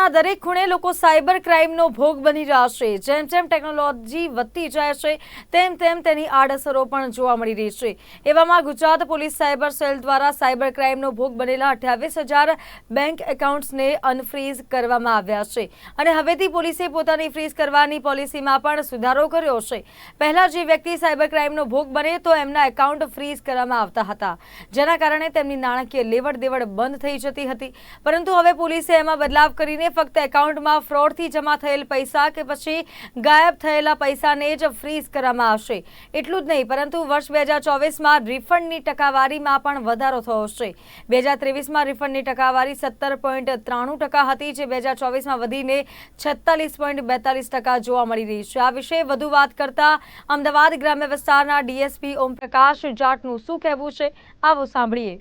દેશના દરેક ખૂણે લોકો સાયબર ક્રાઇમનો ભોગ બની રહ્યા છે જેમ જેમ ટેકનોલોજી વધતી જાય છે તેમ તેમ તેની આડઅસરો પણ જોવા મળી રહી છે એવામાં ગુજરાત પોલીસ સાયબર સેલ દ્વારા સાયબર ક્રાઇમનો ભોગ બનેલા અઠ્યાવીસ હજાર બેંક એકાઉન્ટ્સને અનફ્રીઝ કરવામાં આવ્યા છે. અને હવેથી પોલીસે પોતાની ફ્રીઝ કરવાની પોલિસીમાં પણ સુધારો કર્યો છે. પહેલા જે વ્યક્તિ સાયબર ક્રાઇમનો ભોગ બને, તો એમના એકાઉન્ટ ફ્રીઝ કરવામાં આવતા હતા. જેના કારણે તેમની નાણાકીય લેવડ દેવડ બંધ થઈ જતી હતી. પરંતુ હવે પોલીસે એમાં બદલાવ કરીને ફક્ત એકાઉન્ટમાં ફ્રોડથી જમા થયેલ પૈસા કે પછી ગાયબ થયેલા પૈસાને જ ફ્રીઝ કરવામાં આવશે. એટલું જ નહીં, પરંતુ વર્ષ બે હજાર ચોવીસમાં રિફંડની ટકાવારીમાં પણ વધારો થયો છે. બે હજાર ત્રેવીસમાં રિફંડની ટકાવારી સત્તર પોઈન્ટ ત્રાણું ટકા હતી, જે બે હજાર ચોવીસમાં વધીને છેતાલીસ પોઈન્ટ બેતાલીસ ટકા જોવા મળી રહી છે. આ વિશે વધુ વાત કરતા અમદાવાદ ગ્રામ્ય વિસ્તારના ડીએસપી ઓમપ્રકાશ જાટનું શું કહેવું છે, આવો સાંભળીએ.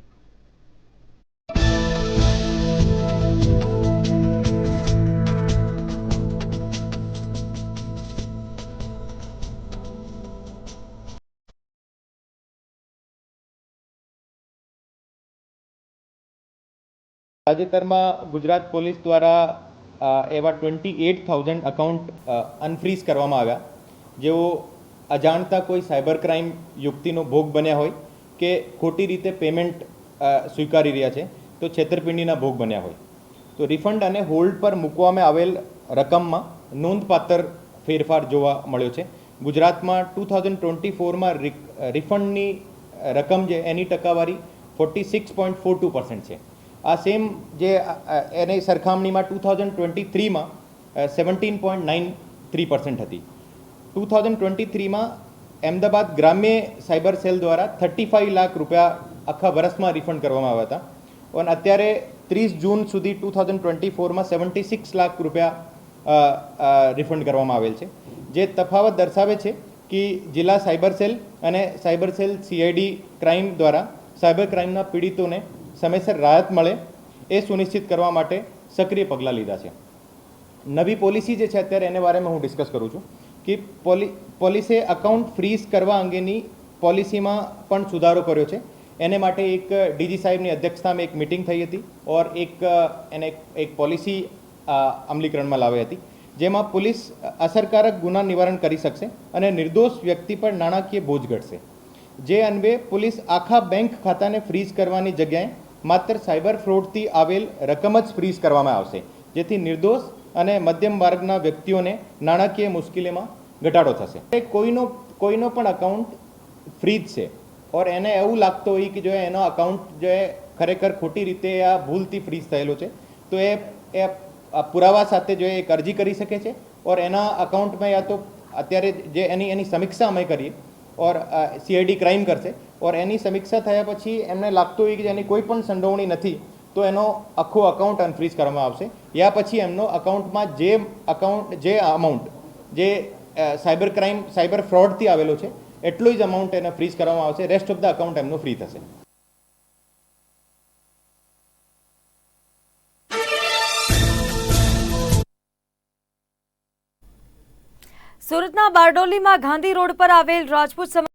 તાજેતરમાં ગુજરાત પોલીસ દ્વારા એવા twenty eight thousand account unfreeze કરવામાં આવ્યા. જેઓ અજાણતા કોઈ સાયબર ક્રાઇમ યુક્તિનો ભોગ બન્યા હોય કે ખોટી રીતે પેમેન્ટ સ્વીકારી રહ્યા છે, તો છેતરપિંડીના ભોગ બન્યા હોય. તો રિફંડ અને હોલ્ડ પર મૂકવામાં આવેલ રકમમાં નોંધપાત્ર ફેરફાર જોવા મળ્યો છે. ગુજરાતમાં ટુ થાઉઝન્ડ ટ્વેન્ટી ફોરમાં રિફંડની રકમ જે, એની ટકાવારી forty six point four two percent છે. આ સેમ જે એની સરખામણીમાં two thousand twenty થ્રીમાં seventeen point nine three percent હતી. ટુ થાઉઝન્ડ ટ્વેન્ટી થ્રીમાં અમદાવાદ ગ્રામ્ય સાયબર સેલ દ્વારા થર્ટી ફાઇવ લાખ રૂપિયા આખા વર્ષમાં રિફંડ કરવામાં આવ્યા હતા. અને અત્યારે ત્રીસ જૂન સુધી ટુ થાઉઝન્ડ ટ્વેન્ટી ફોરમાં સેવન્ટી સિક્સ લાખ રૂપિયા રિફંડ કરવામાં આવેલ છે. જે તફાવત દર્શાવે છે કે જિલ્લા સાયબર સેલ અને સાયબર સેલ સીઆઈડી ક્રાઇમ દ્વારા, સાયબર ક્રાઇમના પીડિતોને સમયસર રાહત મળે એ સુનિશ્ચિત કરવા માટે સક્રિય પગલાં લીધા છે. નવી પોલિસી જે છે અત્યારે એને બારેમાં હું ડિસ્કસ કરું છું કે પોલી, પોલીસે અકાઉન્ટ ફ્રીઝ કરવા અંગેની પોલિસીમાં પણ સુધારો કર્યો છે. એને માટે એક ડીજી સાહેબની અધ્યક્ષતામાં એક મિટિંગ થઈ હતી ઓર એક, એને એક- પોલિસી અમલીકરણમાં લાવી હતી, જેમાં પોલીસ અસરકારક ગુના નિવારણ કરી શકશે અને નિર્દોષ વ્યક્તિ પર નાણાકીય બોજ ઘટશે. જે અન્વે પોલીસ આખા બેંક ખાતાને ફ્રીઝ કરવાની જગ્યાએ માત્ર સાયબર ફ્રોડથી આવેલ રકમ જ ફ્રીઝ કરવામાં આવશે, જેથી નિર્દોષ અને મધ્યમ વર્ગના વ્યક્તિઓને નાણાકીય મુશ્કેલીમાં ઘટાડો થશે. કોઈનો કોઈનો પણ અકાઉન્ટ ફ્રીજ છે, ઓર એને એવું લાગતું હોય કે જો એનો અકાઉન્ટ જો એ ખરેખર ખોટી રીતે આ ભૂલથી ફ્રીઝ થયેલો છે, તો એ એ પુરાવા સાથે જો એક અરજી કરી શકે છે, ઓર એના અકાઉન્ટમાં યા તો અત્યારે જે એની એની સમીક્ષા અમે કરીએ, ઓર સીઆઈડી ક્રાઇમ કરશે ઓર એની સમીક્ષા થયા પછી એમને લાગતું હોય કે એની કોઈ પણ સંડોવણી નથી, તો એનો આખો અકાઉન્ટ અનફ્રીઝ કરવામાં આવશે. યા પછી એમનો અકાઉન્ટમાં જે અકાઉન્ટ જે અમાઉન્ટ જે સાયબર ક્રાઇમ સાયબર ફ્રોડથી આવેલો છે, એટલું જ અમાઉન્ટ એને ફ્રીઝ કરવામાં આવશે. રેસ્ટ ઓફ ધ અકાઉન્ટ એમનું ફ્રી થશે. સુરતના બારડોલીમાં ગાંધી રોડ પર આવેલ રાજપૂત